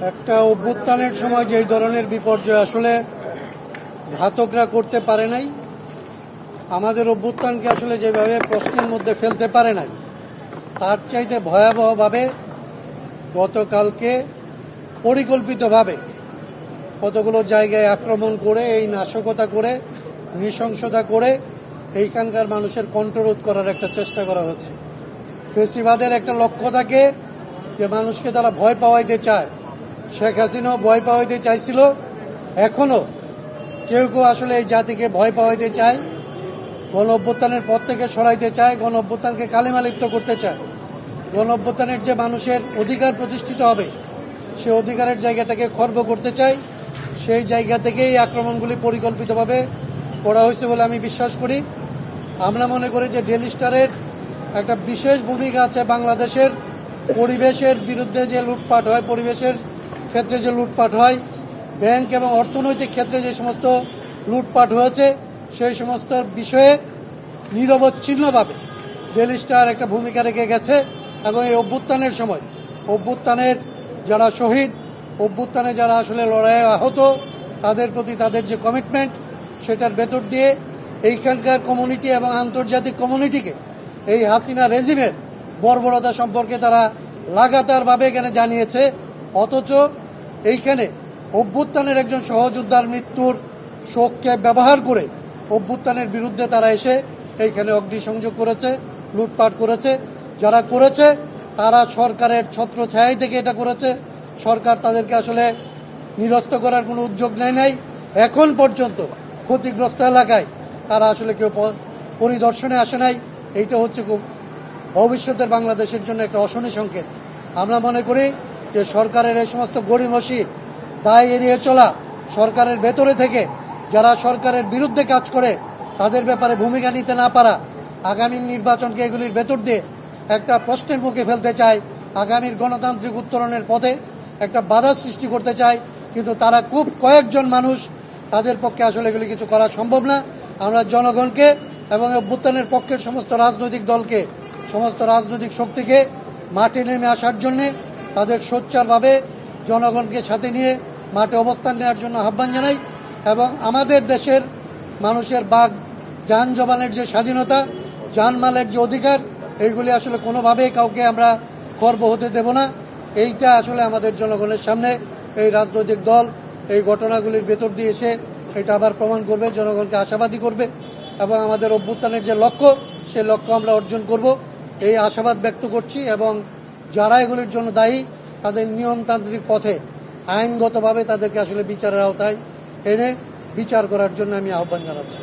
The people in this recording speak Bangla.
একটা অভ্যুত্থানের সময় যেই ধরনের বিপর্যয় আসলে ঘাতকরা করতে পারে নাই, আমাদের অভ্যুত্থানকে আসলে যেভাবে প্রশ্নের মধ্যে ফেলতে পারে নাই, তার চাইতে ভয়াবহভাবে গতকালকে পরিকল্পিতভাবে কতগুলো জায়গায় আক্রমণ করে, এই নাশকতা করে, নৃশংসতা করে এইখানকার মানুষের কণ্ঠরোধ করার একটা চেষ্টা করা হচ্ছে। ফেসিবাদের একটা লক্ষ্য থাকে যে মানুষকে তারা ভয় পাওয়াইতে চায়। শেখ হাসিনাও ভয় পাওয়াইতে চাইছিল, এখনও কেউ কেউ আসলে এই জাতিকে ভয় পাওয়াইতে চায় গণ অভ্যুত্থানের পথ থেকে সরাইতে চায় গণ অভ্যুত্থানকে কালিমালিপ্ত করতে চায়। গণ অভ্যুত্থানের যে মানুষের অধিকার প্রতিষ্ঠিত হবে, সে অধিকারের জায়গাটাকে খর্ব করতে চায়। সেই জায়গা থেকেই এই আক্রমণগুলি পরিকল্পিতভাবে করা হয়েছে বলে আমি বিশ্বাস করি। আমরা মনে করি যে ডেলি স্টারের একটা বিশেষ ভূমিকা আছে বাংলাদেশের পরিবেশের বিরুদ্ধে যে লুটপাট হয়, পরিবেশের ক্ষেত্রে যে লুটপাট হয়, ব্যাংক এবং অর্থনৈতিক ক্ষেত্রে যে সমস্ত লুটপাট হয়েছে, সেই সমস্ত বিষয়ে নিরবচ্ছিন্নভাবে ডেলি স্টার একটা ভূমিকা রেখে গেছে এবং এই অভ্যুত্থানের সময়, অভ্যুত্থানের যারা শহীদ, অভ্যুত্থানে যারা আসলে লড়াইয়ে আহত, তাদের প্রতি তাদের যে কমিটমেন্ট সেটার ভেতর দিয়ে এইখানকার কমিউনিটি এবং আন্তর্জাতিক কমিউনিটিকে এই হাসিনা রেজিমের বর্বরতা সম্পর্কে তারা লাগাতারভাবে এখানে জানিয়েছে, অথচ এইখানে অভ্যুত্থানের একজন সহযোদ্ধার মৃত্যুর শোককে ব্যবহার করে অভ্যুত্থানের বিরুদ্ধে তারা এসে এইখানে অগ্নিসংযোগ করেছে, লুটপাট করেছে। যারা করেছে, তারা সরকারের ছত্র ছায়াই থেকে এটা করেছে। সরকার তাদেরকে আসলে নিরস্ত করার কোনো উদ্যোগ নেয় নাই। এখন পর্যন্ত ক্ষতিগ্রস্ত এলাকায় তারা আসলে কেউ পরিদর্শনে আসে নাই। এইটা হচ্ছে খুব ভবিষ্যতের বাংলাদেশের জন্য একটা অশনি সংকেত। আমরা মনে করি যে সরকারের এই সমস্ত গড়িমসি দায় এড়িয়ে চলা, সরকারের ভেতরে থেকে যারা সরকারের বিরুদ্ধে কাজ করে, তাদের ব্যাপারে ভূমিকা নিতে না পারা, আগামী নির্বাচনকে এগুলির ভেতর দিয়ে একটা প্রশ্নের মুখে ফেলতে চায়, আগামীর গণতান্ত্রিক উত্তরণের পথে একটা বাধা সৃষ্টি করতে চায়, কিন্তু তারা খুব কয়েকজন মানুষ, তাদের পক্ষে আসলে এগুলি কিছু করা সম্ভব না। আমরা জনগণকে এবং অভ্যুত্থানের পক্ষের সমস্ত রাজনৈতিক দলকে, সমস্ত রাজনৈতিক শক্তিকে মাঠে নেমে আসার জন্যে তাদের সোচ্চারভাবে জনগণকে সাথে নিয়ে মাঠে অবস্থান নেওয়ার জন্য আহ্বান জানাই এবং আমাদের দেশের মানুষের বাঘ যান জবানের যে স্বাধীনতা জানমালের যে অধিকার, এইগুলি আসলে কোনোভাবেই কাউকে আমরা খর্ব হতে দেব না। এইটা আসলে আমাদের জনগণের সামনে এই রাজনৈতিক দল এই ঘটনাগুলির ভেতর দিয়ে এসে এটা আবার প্রমাণ করবে, জনগণকে আশাবাদী করবে এবং আমাদের অভ্যুত্থানের যে লক্ষ্য, সেই লক্ষ্য আমরা অর্জন করব। এই আশাবাদ ব্যক্ত করছি এবং যারা এগুলির জন্য দায়ী, তাদের নিয়মতান্ত্রিক পথে, আইনগতভাবে তাদেরকে আসলে বিচারের আওতায় এনে বিচার করার জন্য আমি আহ্বান জানাচ্ছি।